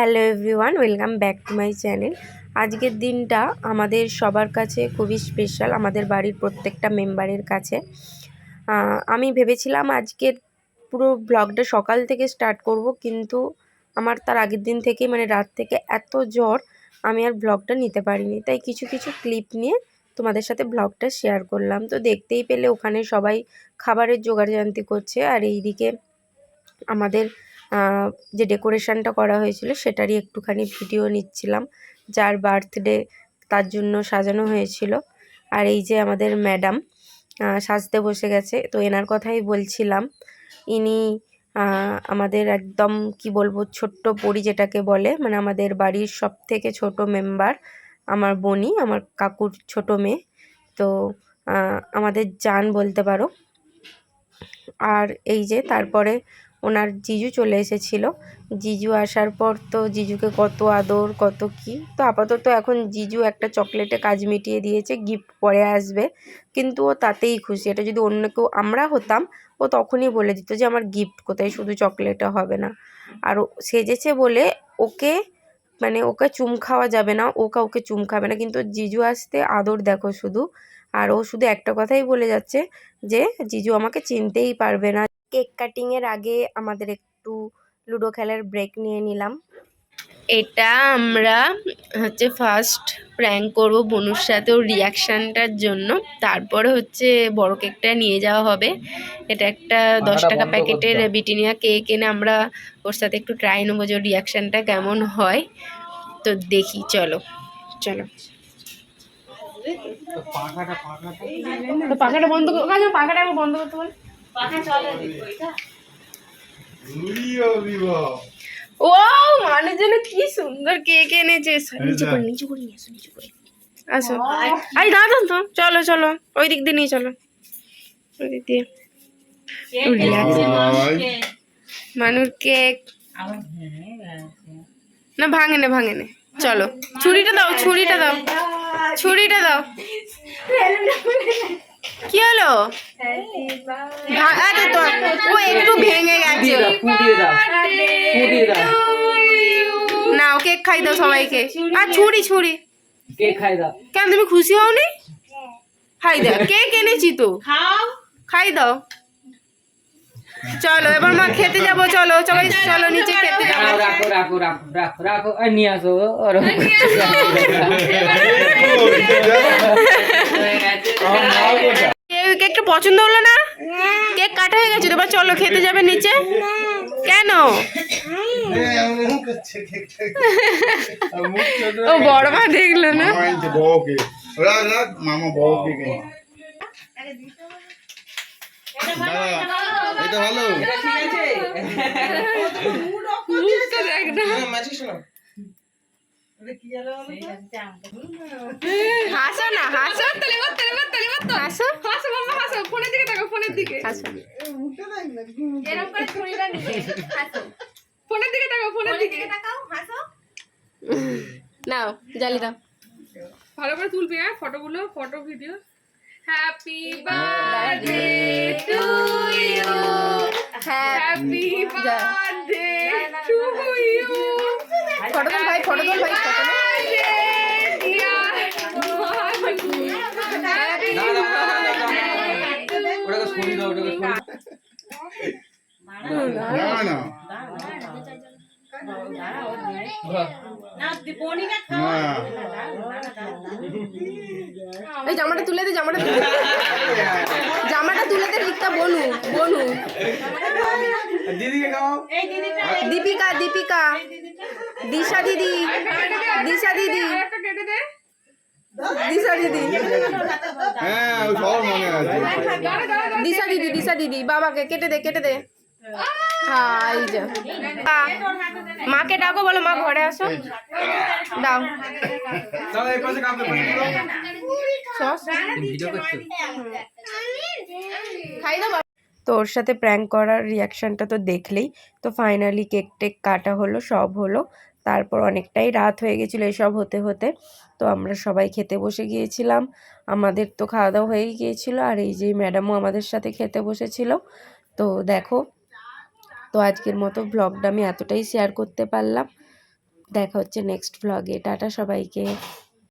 Hello everyone, welcome back to my channel. আজকের দিনটা আমাদের সবার কাছে খুবই স্পেশাল, আমাদের বাড়ির প্রত্যেকটা মেম্বারের কাছে। আমি ভেবেছিলাম আজকের পুরো ব্লগটা সকাল থেকে স্টার্ট করব, কিন্তু আমার তার আগের দিন থেকে মানে রাত থেকে এত জ্বর, আমি আর ব্লগটা নিতে পারিনি। তাই কিছু কিছু ক্লিপ নিয়ে তোমাদের সাথে ব্লগটা শেয়ার করলাম। তো দেখতেই পেলে ওখানে সবাই খাবারের জোগাড়জান্তি করছে, আর এইদিকে আমাদের যে ডেকোরেশনটা করা হয়েছিল সেটারই একটুখানি ভিডিও নিচ্ছিলাম। যার বার্থডে তার জন্য সাজানো হয়েছিল। আর এই যে আমাদের ম্যাডাম সাজতে বসে গেছে। তো এনার কথাই বলছিলাম, ইনি আমাদের একদম, কি বলব, ছোট্ট পরি যেটাকে বলে মানে আমাদের বাড়ির সব থেকে ছোট মেম্বার, আমার বনি আমার কাকুর ছোট মেয়ে। তো আমাদের জান বলতে পারো। আর এই যে তারপরে ওনার জিজু চলে এসেছিল। জিজু আসার পর তো জিজুকে কত আদর, কত কি। তো আপাতত এখন জিজু একটা চকলেটে কাজ মিটিয়ে দিয়েছে গিফট পরে আসবে। কিন্তু ও তাতেই খুশি। এটা যদি অন্য কেউ, আমরা হতাম, ও তখনই বলে দিত যে আমার গিফট কোথায়, শুধু চকলেটে হবে না। আর সেজেছে বলে ওকে মানে ওকে চুম খাওয়া যাবে না, ও কাউকে চুম খাবে না। কিন্তু জিজু আসতে আদর দেখো শুধু। আর ও শুধু একটা কথাই বলে যাচ্ছে যে, জিজু আমাকে চিনতেই পারবে না। কেক কাটিংয়ের আগে আমাদের একটু লুডো খেলার ব্রেক নিয়ে নিলাম। এটা আমরা হচ্ছে ফার্স্ট প্র্যাঙ্ক করব বনুর সাথে ওর রিয়াকশানটার জন্য। তারপরে হচ্ছে বড় কেকটা নিয়ে যাওয়া হবে। এটা একটা দশ টাকা প্যাকেটের বিটিনিয়া কেক এনে আমরা ওর সাথে একটু ট্রাই নেব যে ওর রিয়াকশানটা কেমন হয়। তো দেখি চলো চলো। তো পাখাটা বন্ধ পাখাটা বন্ধ করতে বল। ও মানুষ যেন কি সুন্দর কেক এনেছে। নিচু করে নিচু করে নিয়ে আসো নিচু করে আসো। আই দাদা তো চলো চলো ওই দিক দিয়ে নিয়ে চলো। ওই দিক দিয়ে মানুর কেক। না ভাঙে না ভাঙে না চলো। ছুরিটা দাও ছুরিটা দাও। ছুরিটা দাও। কি হলো? ভাঙাতে তো ও একটু ভেঙে গেছে। না দাও ফুটিয়ে দাও নাও কেক খাই দাও সবাইকে। আর ছুরি ছুরি। কেক খাই দাও। কেন তুমি খুশি হওনি? খাই দাও। কেক এনেছি তো। খাই দাও। চলো এবার মা খেতে যাব চলো সবাই চলো নিচে খেতে যাব। রাখো রাখো রাখো রাখো রাখো আর নিয়ে আসো ওরকম কেকটা পছন্দ হলো না? কেক কাটা হয়ে গেছে এবার চলো খেতে যাবে নিচে। কেন? ও বড় মা দেখল না? মামা দাদা এটা ভালো না হাসো না হাসো। হাসো। হাসো বাবা হাসো। ফোনের দিকে তাকাও ফোনের দিকে। হাসো। এরকম করে ছুরিটা নিয়ে হাসো। ফোনের দিকে তাকাও ফোনের ফোনের দিকে। তাকাও হাসো। নাও জালি দাও। ভালো করে তুলবি হ্যাঁ? ফটোগুলো photo video. Happy birthday to you happy birthday to you photo তোল ভাই ফটো তোল ভাই ফটো তোল ওটাকে সরিয়ে দাও ওটাকে সরিয়ে দাও। না না না এই জামাটা তুলে দে জামাটা তুলে জামাটা তুলে দে রিক্তা বনু বনু। দীপিকা দীপিকা। দিশা দিদি। দিশা দিদি। দিশা দিদি। হ্যাঁ দিশা দিদি দিশা দিদি বাবাকে কেটে দে কেটে দে। মাকে ডাকো বলো মা ঘরে আসো। দাও। সস। খাই দাও তো ওর সাথে প্র্যাঙ্ক করার রিয়াকশানটা তো দেখলেই। তো ফাইনালি কেক টেক কাটা হলো সব হলো। তারপর অনেকটাই রাত হয়ে গেছিল এসব হতে হতে। তো আমরা সবাই খেতে বসে গিয়েছিলাম। আমাদের তো খাওয়া দাওয়া হয়েই গিয়েছিল। আর এই যে ম্যাডামও আমাদের সাথে খেতে বসেছিল। তো দেখো তো আজকের মতো ব্লগটা আমি এতটাই শেয়ার করতে পারলাম। দেখা হচ্ছে নেক্সট ব্লগে টাটা সবাইকে।